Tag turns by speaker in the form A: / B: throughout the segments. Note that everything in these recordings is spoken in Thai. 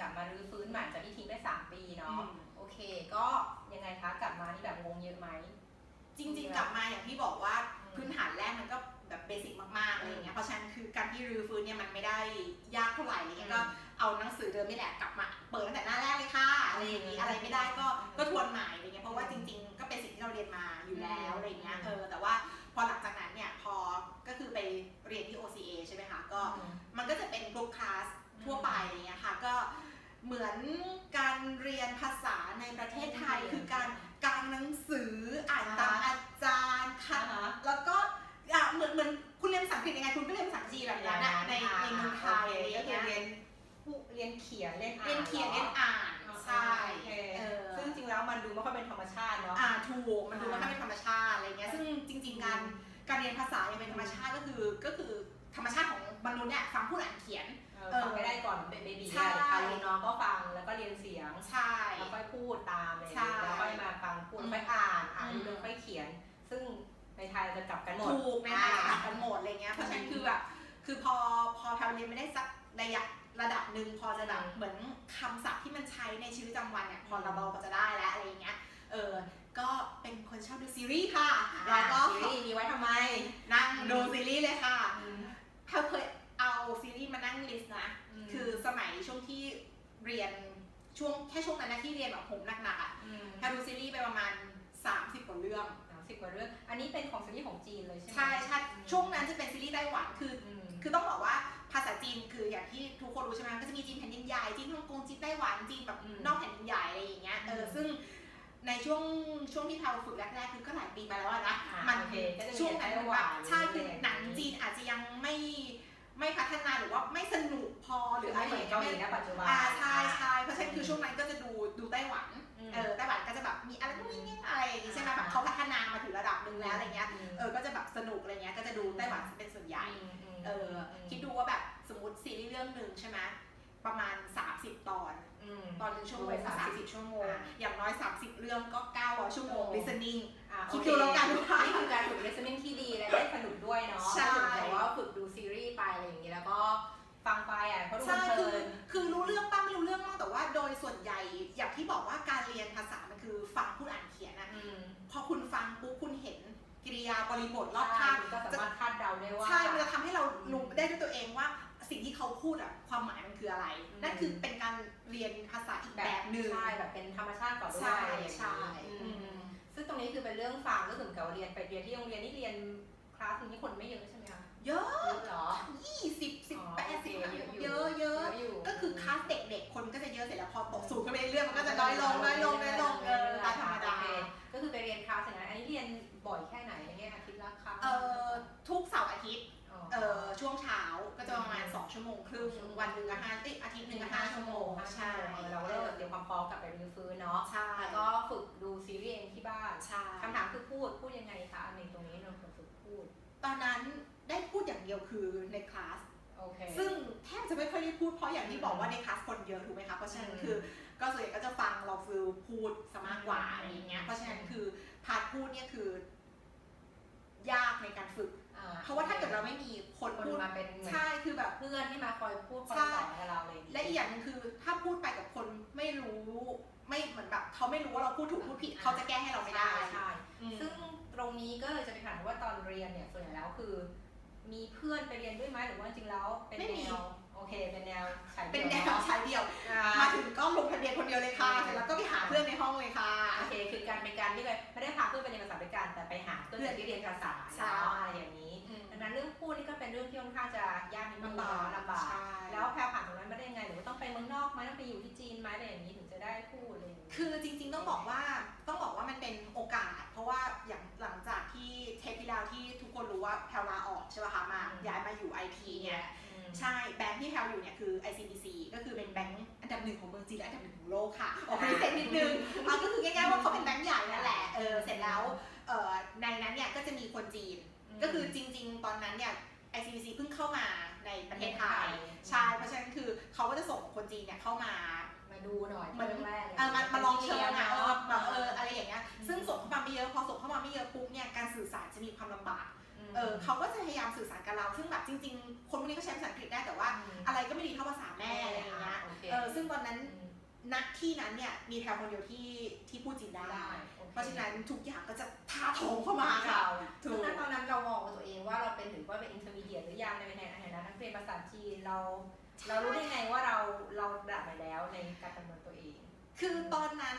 A: กลับมารื้อฟื้นใหม่จากที่ทิ้งไปสามปี
B: อื
A: เนาะ
B: ม
A: โอเค ก็ยังไงคะกลับมานี่แบบงงเยอะไหม
B: จริงๆ กลับมาอย่างที่บอกว่า
A: อืม
B: พื้นฐานแรกมันก็แบบเบสิกมากๆอะไรอย่างเงี้ยเพราะฉะนั้นคือการที่รื้อฟื้นเนี่ยมันไม่ได้ยากเท่าไหร่อะไรเงี้ยก็เอาหนังสือเดิมนี่แหละกลับมาเปิดตั้งแต่หน้าแรกเลยค่ะอะไรอย่างงี้อะไรไม่ได้ก็ก็ทวนใหม่อะไรเงี้ยเพราะว่าจริง ๆ ก็เป็นสิ่งที่เราเรียนมาอยู่แล้วอะไรเงี้ยเออแต่ว่าพอหลังจากนั้นเนี่ยพอก็คือไปเรียนที่ OCA ใช่ไหมคะก็มันก็จะเป็นกลุ่มคลาสทั่วไปอะไรเงี้ยค่ะก็ เหมือนการเรียนภาษาในประเทศไทย
A: อืม
B: คือการกางหนังสืออ่านตามอาจารย์ค่ะ
A: อ่าฮะ
B: แล้วก็อะเหมือนเหมือนคุณเรียนภาษาอังกฤษยังไงคุณก็เรียนภาษาจีนแบบนั้นอะในในเมืองไทยอะไร
A: ก็
B: อย่าง
A: คือ
B: เงี้ย
A: เรียนผู้เรียนเขียนเล่นอ่าน
B: เรียนเขียนเรียนอ่านใช่
A: โอเค
B: เออ
A: ซึ่งจริงๆแล้วมันดูไม่ค่อยเป็นธรรมชาติเนาะ
B: อ่าถูกมันดู
A: อ่า
B: ว่าถ้าเป็นธรรมชาติอะไรเงี้ยซึ่งจริง ๆ การการเรียนภาษาอย่างเป็นธรรมชาติก็คือก็คือธรรมชาติของมนุษย์เนี่ยฟังพูดอ่านเขียน
A: เออฟังไม่ได้ก่อนเบบี
B: ใช่
A: อะทารน้องก็ฟังแล้วก็เรียนเสียง
B: ใช่
A: แล้วค่อยพูดตามอะไรอย่าง
B: ใช่
A: เงี้ยแล้วค่อยมาฟังพูด
B: อืม
A: ค่อยอ่านอ่าน
B: อืม
A: ดูเรื่องค่อยเขียน ซึ่งในไทยเราจะกลับกันหมด
B: ถูกในไทยจะ
A: อ่า
B: ต่างกันหมดอะไรเงี้ยเพราะฉะนั้นคือแบบคือพอพอแพลเรียนไม่ได้สักระยะระดับหนึ่งพอจะแบบ
A: อืม
B: เหมือนคำศัพท์ที่มันใช้ในชีวิตประจำวันเนี่ยพอเราเบาก็จะได้แล้วอะไรเงี้ยเออก็เป็นคนชอบดูซีรีส์ค่ะ แล้วก็
A: ซีรีส์มีไว้ทำไม
B: นั่งดูซีรีส์เลยค่ะแพลเคยเอา ซีรีส์มานั่งลิสต์นะ
A: ม
B: คือสมัยช่วงที่เรียนช่วงแค่ช่วงนั้นนะที่เรียนแบบผมหนักๆอะ
A: ม
B: แพลดูซีรีส์ไปประมาณ 30 กว่าเรื่อง
A: สามสิบกว่าเรื่อง อันนี้เป็นของซีรีส์ของจีนเลยใช่ไหม
B: ใช่ใช่ช่วงนั้นจะเป็นซีรีส์ไต้หวันคือ
A: อืม
B: คือต้องบอกว่าภาษาจีนคืออย่างที่ทุกคนรู้ใช่ไหมก็จะมีจีนแผ่นดินใหญ่จีนฮ่องกงจีนไต้หวันจีนแบบ
A: อืม
B: นอกแผ่นดินใหญ่อะไรอย่างเงี้ยเออ
A: อืม
B: ซึ่งในช่วงช่วงที่เราฝึกแรกๆคือก็หลายปีมาแล้วอะนะ
A: อ่า
B: มัน
A: โอเคก็จะมี
B: ช่วงนั้น
A: ไต้
B: มัน
A: หวั
B: แบ
A: น
B: บใช่คือ
A: อะไรอย่างงี้
B: หนังจีนอาจจะยังไม่ ไม่พัฒนาหรือว่าไม่สนุกพอห
A: ห
B: รื
A: รืออ
B: อะไร
A: ไม่เหมือนเกาหลี
B: ไม่
A: นะปัจจุบัน
B: อ่าใช่ใช่เพราะฉะนั้นคือช่วงนั้นก็จะดูดูไต้หวัน
A: ม
B: เออไต้หวันก็จะแบบมีอะไรนู่นนี่นี่อะไรอย่างงี้ใช่ไหมแบบเขาพัฒนามาถึงระดับหนึ่งแล้วอะไรเงี้ย
A: ม
B: เออก็จะแบบสนุกอะไรเงี้ยก็จะดูไต้หวันเป็นส่วนใหญ่
A: ม
B: เออคิดดูว่าแบบสมมติซีรีส์เรื่องหนึ่งใช่ไหมประมาณ 30 ตอน
A: อืม
B: ตอนหนึ่งชั่วโม
A: ดู
B: ง
A: ไป
B: สามสิบชั่วโมง
A: อ่า
B: อย่างน้อย 30 เรื่องก็900ชั่วโมง
A: โอ้
B: listening
A: อะ
B: คิด
A: โอ
B: ดูแล้วกันว่า
A: นี่คือการฝึก listening ที่ดีและได้สนุกด้วยเนาะ
B: ใช่
A: แต่ว่าฝึกดู แล้วก็ฟังไปอะเพราะดู
B: ใช่
A: เพ
B: คื
A: ลิ
B: อนคือรู้เรื่องป้าไม่รู้เรื่องมากแต่ว่าโดยส่วนใหญ่อย่างที่บอกว่าการเรียนภาษามันคือฟังพูดอ่านเขียนนะ
A: อืม
B: พอคุณฟังปุ๊บคุณเห็นกิริยาบริบทรอบข้าง
A: ใช่ก็สามารถคาดเดาได้ว่า
B: ใช่มันจะทำให้เรารู้ได้ด้วยตัวเองว่าสิ่งที่เขาพูดอะความหมายมันคืออะไร
A: อืม
B: นั่นคือเป็นการเรียนภาษาอีกแบบหนึ่ง
A: ใช่แบบเป็นธรรมชาติก่อนด้วย
B: ใช่
A: อะไรอย่างนี้
B: ใช่
A: อืม
B: อืม
A: ซึ่งตรงนี้คือเป็นเรื่องฟังก็ถึงกับว่าเรียนไปเรียนที่โรงเรียนนี่เรียนคลาสหนึงนี่คนไม่เยอะใช่ไหมคะ
B: เยอะ
A: เยอะ เหรอ
B: ยี่สิบสิบ
A: อ๋อ
B: แปด
A: โอเค
B: สิบ
A: เยอะอยู่
B: เยอะเยอะ
A: อยู่
B: ก็คือคลาสเด็กๆ คนก็จะเยอะเสร็จแล้วพอตกสูงขึ้นไปเรื่อยๆมันก็จะน้อยลงน้อยลงน้อยลงเออตามธรรมดา
A: โอเคก็คือไปเรียนคลาสอย่างนั้นอันนี้เรียนบ่อยแค่ไหนอย่างเงี้ยอาทิตย์ละครั้ง
B: เออทุกเสาร์อาทิตย์
A: อ๋อ
B: เออช่วงเช้าก็จะประมาณ 2 ชั่วโมงครึ่งวันหนึ่งก็ห้าเอ้ยอาทิตย์หนึ่งก็ห้าชั่วโมงใช่
A: เราก็เลยเตรียมความพร้อมกลับไปรื้อฟื้นเนาะ
B: ใช่
A: แล้วก็ฝึกดูซีรีส์เองที่บ้าน
B: ใช่
A: คำถามคือพูดพูดยังไงคะในตรงนี้เราฝึกพูด
B: ตอนนั้น ได้พูดอย่างเดียวคือในคลาส
A: โอเค
B: ซึ่งแทบจะไม่ค่อยได้พูดเพราะอย่างที่บอกว่าในคลาสคนเยอะถูกไหมคะเพราะฉะนั้น
A: อืม
B: คือ ก็ส่วนใหญ่ก็จะฟังเราฟิลพูดซะมากกว่า
A: อืม
B: อะไรอย่างเงี้ยเพราะฉะนั้นคือพาร์ทพูดเนี่ยคือ ยากในการฝึก
A: อ่
B: เพราะว่าถ้าเกิดเราไม่มีคน
A: คน
B: พูด
A: มาเป็นเหมือน
B: ใช่คือแบบ
A: เพื่อนที่มาคอยพูดคอย
B: ใช่
A: สอนกับเราเลย
B: และอีกอย่างหนึงคือถ้าพูดไปกับคนไม่รู้ ไม่เหมือนแบบเขาไม่รู้ว่าเราพูดถูกพูดผิดเขาจะแก้ให้เราไม่ได้
A: ใช่ใช่
B: อืม
A: ซึ่งตรงนี้ก็เลยจะไปถามว่าตอนเรียนเนี่ยส่วนใหญ่แล้วคือ มีเพื่อนไปเรียนด้วยไหมหรือว่าจริงๆแล้วเป็น
B: ไม่
A: แน
B: มี
A: วโอเคเป็นแนวฉาย
B: เป็นแน
A: ดี่ยว
B: วใช้เดียว
A: อ่า
B: มาถึงก็ลงทะเบียนคนเดียวเลยค่ะเสร็จแล้วก็ไปหาเพื่อนในห้องเลยค่ะ
A: โอเคคือการเป็นการที่ไปไม่ได้พาเพื่อนไปเรียนภาษาด้วยกันแต่ไปหาเพื่อนที่เรียนภาษา
B: ใช่
A: เนาะอะไรอย่างนี้ดังนั้นเรื่องพูดนี่ก็เป็นเรื่องที่ค่อนข้างจะยากนิดนึง
B: ลำบาก
A: เนาะลำบาก
B: ใช่
A: แล้วแพลผ่านตรงนั้นมาได้ยังไงหรือว่าต้องไปเมืองนอกไหมต้องไปอยู่ที่จีนไหมอะไรอย่างนี้ถึงจะได้พูดอะไรอย่างนี้
B: คือจริงๆต้องบอกว่าต้องบอกว่ามันเป็นโอกาส เพราะว่าอย่างหลัง ช่ แบงค์ที่แพลอยู่เนี่ยคือ ICBC ก็คือเป็นแบงค์อันดับหนึ่งของเมืองจีนและอันดับหนึ่งของโลกค่ะออกบริเศษนิดนึงอะก็คือง่ายๆว่าเขาเป็นแบงค์ใหญ่นั่นแหละเออเสร็จแล้วเอ่อในนั้นเนี่ยก็จะมีคนจีน ก็คือจริง ๆ ตอนนั้นเนี่ย ICBC เพิ่งเข้ามาในประเทศไทยใช่เพราะฉะนั้นคือเขาก็จะส่งคนจีนเนี่ยเข้ามา
A: มาดูหน่อย
B: เหมือน
A: เรื่องแรก
B: เออมามาลองเชิญอะเออแบบเออ
A: อ
B: อะไรอย่างเงี้ยซึ่งส่งเข้ามาไม่เยอะพอส่งเข้ามาไม่เยอะปุ๊บเนี่ยการ เออเขาก็จะพยายามสื่อสารกับเราซึ่งแบบจริง ๆ คนพวกนี้ก็ใช้ภาษาอังกฤษได้แต่ว่า อะไรก็ไม่ดีเท่าภาษาแม่อะไรอย่างเงี้ย
A: โอเค
B: เออซึ่งตอนนั้นณที่นั้นเนี่ยมีแพลคนเดียวที่ที่พูดจีนได้
A: ได้โอค
B: เพราะฉะนั้นทุกอย่างก็จะท่าโถมเข้ามาค่ะ
A: เรา
B: ถู
A: ซึ่
B: ก
A: งณตอนนั้นเรามองตัวเองว่าเราเป็นถือว่าเป็นอินเทอร์มีเดียหรือยังในในฐานะนักเรียนภาษาจีนเราเรารู้ได้ไงว่าเราเราระดับไหนแล้วในการดำเนินตัวเอง
B: คือตอนนั้น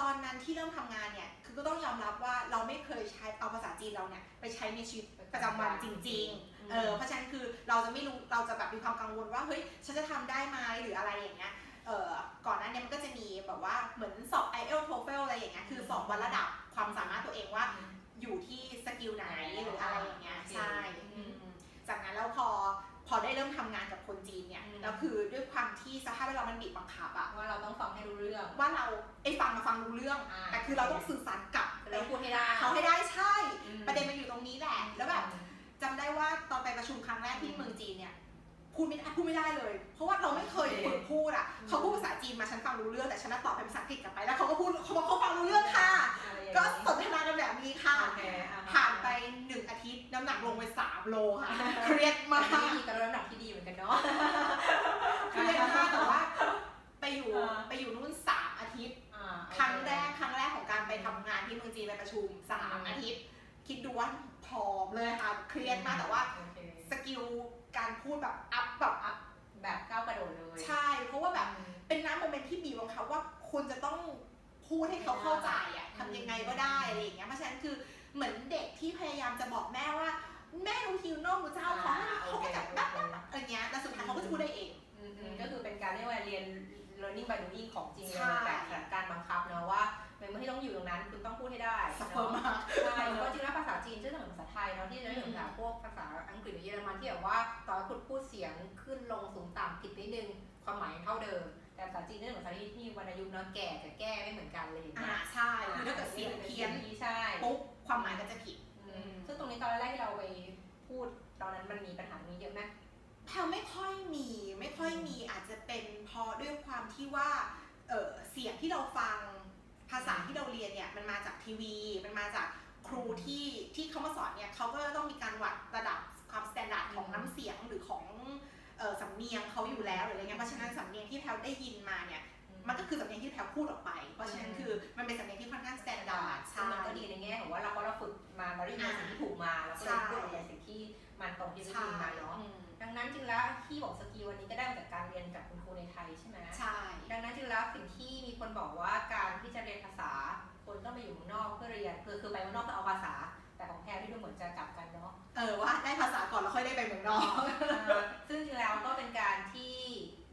B: ตอนนั้นที่เริ่มทำงานเนี่ยคือก็ต้องยอมรับว่าเราไม่เคยใช้เอาภาษาจีนเราเนี่ยไปใช้ในชีวิต ประจำวันจริง ๆ เออเพราะฉะนั้นคือเราจะไม่รู้เราจะแบบมีความกังวลว่าเฮ้ยฉันจะทำได้ไหมหรืออะไรอย่างเงี้ยเออก่อนหน้านี้มันก็จะมีแบบว่าเหมือนสอบ i อ l t o e f l อะไรอย่างเงี้ยคือสอบวัดระดับความสามารถตัวเองว่า อยู่ที่สกิลไหนหรืออะไรอย่างเงี้ยใช่อืมจากนั้นแล้วพอพอได้เริ่มทำงานกับคนจีนเนี่ย
A: อืม
B: แล้วคือด้วยความที่สภาพแวดล้อมมันบีบบังคับอะ
A: ว่าเราต้องฟังให้รู้เรื่อง
B: ว่าเราไอ้ฟังมาฟังรู้เรื่อง
A: อ่า
B: แต่คือเราต้องสื่อสารกลับ
A: เราพูดให้ได้
B: เขาให้ได้ใช่
A: อืม
B: ประเด็นมันอยู่ตรงนี้แหละ แล้วแบบจำได้ว่าตอนไปประชุมครั้งแรกที่เมืองจีนเนี่ยพูดไม่ได้พูดไม่ได้เลย เพราะว่าเราไม่เคยฝึกพูดอะ
A: อืม
B: เขาพูดภาษาจีนมาฉันฟังรู้เรื่องแต่ฉันน่ะตอบเป็นภาษาอังกฤษกลับไปแล้วเขาก็พูดเขาบอกเขาฟังรู้เรื่องค่ะ
A: อะไรอย่าง
B: ก็
A: เงี้ย
B: สนทนากันแบบนี้ค่ะ
A: โอเคอะ
B: ผ่านไปหนึ่งอาทิตย์น้ำหนักลงไปสามโลค่ะเครียดมาก
A: นี่มีการลดน้ำหนักที่ดีเหมือนกันเนาะ
B: คิดดูว่าผอมเลยค่ะ เครียดมากแต่ว่า
A: โอเค
B: สกิลการพูดแบบอัพแบบ
A: แบบก้าวกระโดดเลย
B: ใช่ เพราะว่าแบบเป็นน้ำโมเมนต์ที่บีบบังคับว่าคุณจะต้องพูดให้เขาเข้าใจอะทำยังไงก็ได้อะไรอย่างเงี้ยเพราะฉะนั้นคือเหมือนเด็กที่พยายามจะบอกแม่ว่า แม่รู้ฮิวโน่มูเจ้าเขาเขาก็จะแบบแบบอะไรเงี้ยแล้วสุดท้ายเขาก็จะพูดได้เอง
A: อืมอืมก็คือเป็นการเรียกว่าเรียน learning by doing ของจริงเล
B: ใช่
A: ยแบบสถานการณ์บังคับเนอะว่า ในเมื่อที่ต้องอยู่ตรงนั้นคุณต้องพูดให้ได้
B: ซัฟเฟอร์มาก
A: ใช่เพราะจริงแล้วภาษาจีนจะเหมือนภาษาไทยเนาะที่จะไม่เหมือนภาษาพวกภาษาอังกฤษหรือเยอรมันที่แบบว่าตอนคุณพูดเสียงขึ้นลงสูงต่ำผิดนิดนึงความหมายเท่าเดิม แต่ภาษาจีนเนี่ยเหมือนภาษาที่มีวรรณยุกต์เนาะแก่กับแก้ไม่เหมือนกันเลยอย่าง
B: อ่า
A: เงี้ย
B: ใช่คือถ้าเกิดเสียงเพี้ยน
A: ใช่
B: ปุ๊บความหมายก็จะผิด
A: อืมซึ่งตรงนี้ตอนแรกที่เราไปพูดตอนนั้นมันมีปัญหานี้เยอะไหม
B: แพลไม่ค่อยมีไม่ค่อยมีอาจจะเป็นเพราะด้วยความที่ว่าเออเสียงที่เราฟัง ภาษาที่เราเรียนเนี่ยมันมาจากทีวี มันมาจากครูที่ที่เขามาสอนเนี่ยเขาก็ต้องมีการวัดระดับความสแตนดาร์ดของน้ำเสียงหรือของเออสำเนียงเขาอยู่แล้วหรืออะไรเงี้ยเพราะฉะนั้นสำเนียงที่แพลได้ยินมาเนี่ยมันก็คือสำเนียงที่แพลพูดออกไป เพราะฉะนั้นคือมันเป็นสำเนียงที่ค่อนข้างสแตนดาร์ด
A: ซึ่ง
B: ใช่
A: มันก็ดีในแง่ของว่าเราก็เราฝึกมาเราได้ยินสิ่งที่ถูกมาแล้วก็เลยพูดออกมาสิ่งที่มันตรงที่ได้ยินมาเนาะ
B: อืม
A: ดังนั้นจริงแล้วที่บอกสกิลวันนี้ก็ได้มาจากการเรียนกับคุณครูในไทยใช่ไหม
B: ใช่
A: ดังนั้นจริงแล้วสิ่งที่มีคนบอกว่าการที่จะเรียนภาษาคนต้องไปอยู่เมืองนอกเพื่อเรียนคือคือไปเมืองนอกเพื่อเอาภาษา แต่ของแพรที่ดูเหมือนจะกลับกันเนาะ
B: เออว่าได้ภาษาก่อนแล้วค่อยได้ไปเมืองนอก
A: ซึ่งจริงแล้วก็เป็นการที่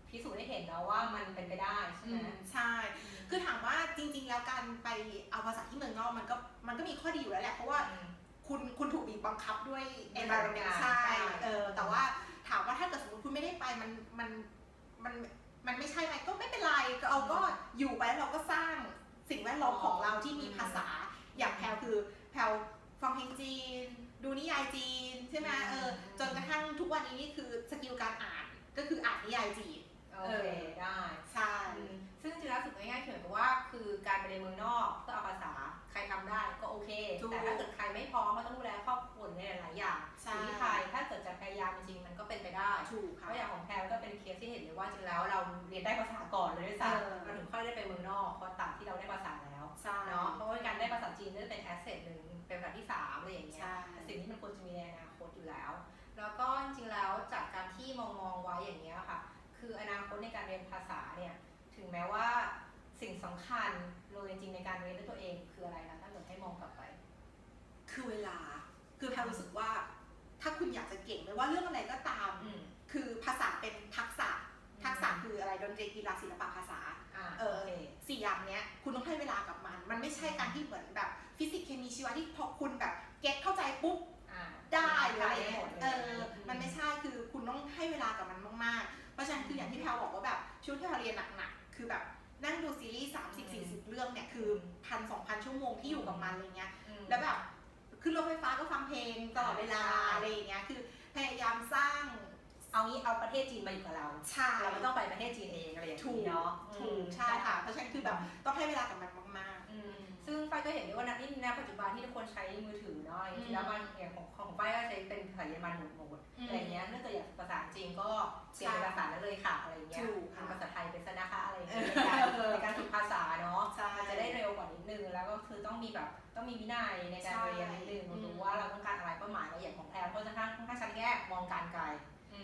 A: พิสูจน์ได้เห็นแล้วว่ามันเป็นไปได้ใช่
B: อื
A: ไหม
B: มใช่ คือถามว่าจริง ๆ แล้วการไปเอาภาษาที่เมืองนอกมันก็มันก็มีข้อดีอยู่แล้วแหละเพราะว่าคุณคุณถูกบีบบังคับด้วย
A: ด้วย
B: environment
A: ใช่
B: ใช่เออแต่ว่าถามว่าถ้าเกิดสมมติคุณไม่ได้ไปมันมันมันมันไม่ใช่ไหมก็ไม่เป็น ไรก็เอาก็อยู่ไปแล้วเราก็สร้างสิ่งแวดล้อมของเราที่มีภาษา อย่างแพลวคือแพลวฟังเพลงจีน ดูนิยายจีนใช่ไหมเออจนกระทั่งทุกวันนี้นี่คือสกิลการอ่านก็คืออ่านนิยายจีน
A: โอเคได้
B: ใช่
A: อืมซึ่งจริงๆแล้วสุดง่ายๆคือเหมือนกับว่าคือการไปเรียนเมืองนอกเพื่อเอาภาษาใครทำ ด้วยซ้
B: เออำ
A: เราถึงค่อยได้ไปเมืองนอกเพราะต่างที่เราได้ภาษาแล้ว
B: ใช่
A: เนาะเพราะว่าการได้ภาษาจีนก็จะเป็นแอสเซทหนึ่งเป็นแบบที่สามอะไรอย่างเงี้ย
B: ใช่
A: สิ่งที่มันควรจะมีในอนาคตอยู่แล้ว แล้วก็จริงๆแล้วจากการที่มองมองๆไว้อย่างเงี้ยค่ะ คืออนาคตในการเรียนภาษาเนี่ยถึงแม้ว่าสิ่งสำคัญเลยจริงๆในการเรียนด้วยตัวเองคืออะไรนะถ้าเกิดให้มองกลับไป
B: คือเวลาคือแพลรู้สึกว่า ถ้าคุณอยากจะเก่งไม่ว่าเรื่องอะไรก็ตาม
A: อืม
B: คือภาษาเป็นทักษะ ทักษะคืออะไรดนตรีกีฬาศิลปะภาษา
A: อ่า
B: เอ
A: โอ
B: อ
A: เค
B: สี่อย่างเนี้ยคุณต้องให้เวลากับมัน มันไม่ใช่การที่เหมือนแบบฟิสิกส์เคมีชีวะที่พอคุณแบบเก็ตเข้าใจปุ๊บ
A: อ่า
B: ได้หรืออะไร
A: ด้
B: เงี้
A: หม
B: ย
A: ดเลย
B: เออ มันไม่ใช่คือคุณต้องให้เวลากับมันมากๆ เพราะฉะนั้นคืออย่างที่แพลบอกว่าแบบช่วงที่เราเรียนหนักๆ คือแบบนั่งดูซีรีส์สามสิบสี่สิบเรื่องเนี่ยคือพันสองพันชั่วโมงที่อยู่กับมันอะไรเงี้ย
A: อืม
B: แล้วแบบขึ้นรถไฟฟ้าก็ฟังเพลงตลอดเวลาอะไรอย่างเงี้ย คือพยายามสร้าง
A: เอางี้เอาประเทศจีนมาอยู่กับเรา
B: ชา
A: เราไม่ต้องไปประเทศจีนเองอะไรอย่าง
B: ถูก
A: นี้เนาะ
B: ถูกใช่ค่ะ เพราะฉะนั้นคือแบบต้องให้เวลากับมันมาก
A: อืมซึ่งไฟก็เห็นอย่างที่ว่านี่ในปัจจุบันที่ทุกคนใช้มือถือเนาะจริงๆแล้วมันอย่างของของป้ายก็ใช้เป็นภาษาเยอรมันหมดหมด
B: อืม
A: อะไรเงี้ยเนื่องจากอย่างภาษาจีนก็เปลี่ยนเป็นภาษาได้เลยค่ะอะไรเงี้ย
B: ถูกค่ะ
A: ทำภาษาไทยเป็นซะนะคะอะไรเงี้ยในการในการฝึกภาษาเนาะ
B: ใช่
A: มันจะได้เร็วกว่านิดนึงแล้วก็คือต้องมีแบบต้องมีวินัยในการ
B: ใช่
A: เรียนนิดนึง
B: อืม
A: รู้ว่าเราต้องการอะไรเป้าหมายละเอียดของแพลค่อนข้างค่อนข้างชัดแยกมองการไกล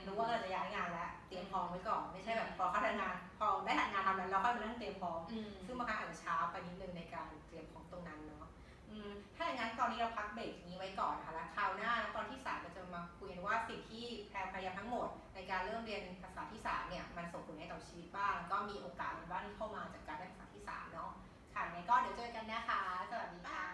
A: รู้ว่าเราจะย้ายงานแล้ว เตรียมพร้อมไว้ก่อน ไม่ใช่แบบพอเข้าทำงาน พอได้ทำงานทำแล้วเราค่อยมานั่งเตรียมพร้อม
B: อืม
A: ซึ่งบางครั้งอาจจะช้าไปนิดนึงในการเตรียมพร้อมตรงนั้นเนาะอืมถ้าอย่างนั้นตอนนี้เราพักเบรกนี้ไว้ก่อนนะคะแล้วคราวหน้าตอนที่สามเราจะมาคุยกันว่าสิ่งที่แพรพยายามทั้งหมด ในการเริ่มเรียนภาษาที่สามเนี่ยมันส่งผลให้ต่อชีวิตบ้างแล้วก็มีโอกาสอะไรบ้างที่เข้ามาจากการได้ภาษาที่สามเนาะค่ะยังไงก็เดี๋ยวเจอกันนะคะ